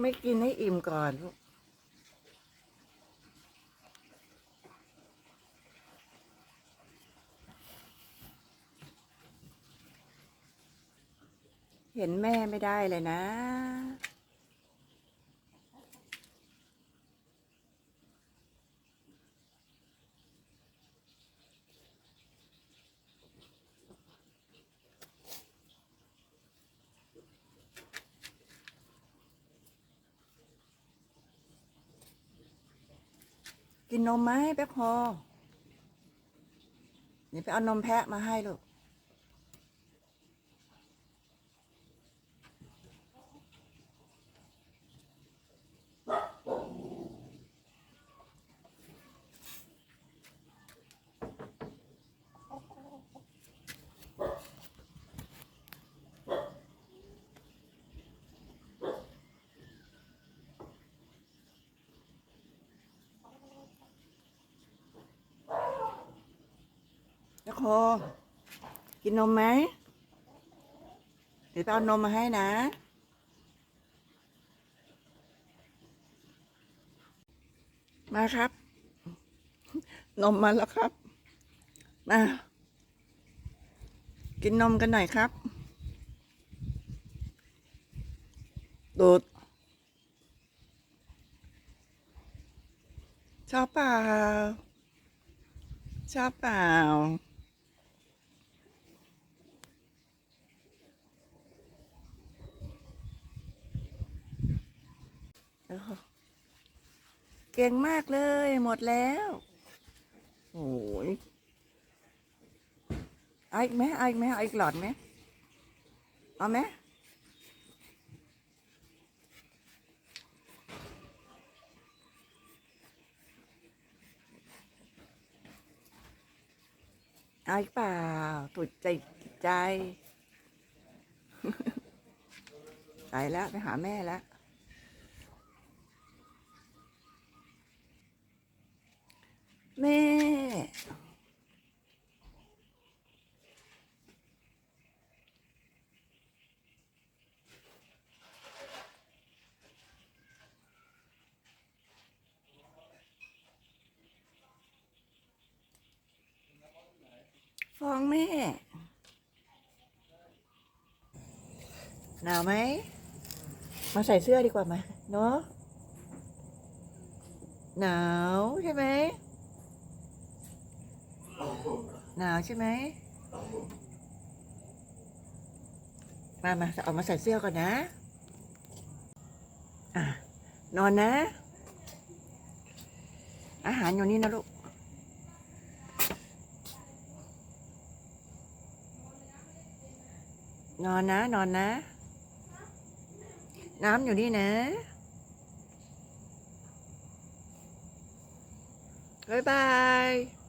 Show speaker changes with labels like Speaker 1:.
Speaker 1: ไม่กินให้อิ่มก่อนลูกเห็นแม่ไม่ได้เลยนะ กินนมไหมแป๊บพอเดี๋ยวไปเอานมแพะมาให้ลูก โค กินนมไหม เดี๋ยวไปเอานมมาให้นะ มาครับ นมมาแล้วครับ มา กินนมกันหน่อยครับ ดูด ชอบเปล่าชอบเปล่า โอ้โห เก่งมากเลย หมดแล้วโอ้ยเอาอีกไหมเอาอีกไหมเอาอีกหลอดไหมเอาไหมเอาอีกเปล่าถูกใจใจ ไปแล้ว ไปหาแม่แล้ว แม่ ฟ้องแม่ หนาวไหม มาใส่เสื้อดีกว่าไหมเนาะ หนาวใช่ไหม หนาวใช่ไหมมามาเอามาใส่เสื้อก่อนนะอะนอนนะ อาหารอยู่นี่นะลูกนอนนะ นอนนะ น้ำอยู่นี่นะบ๊ายบาย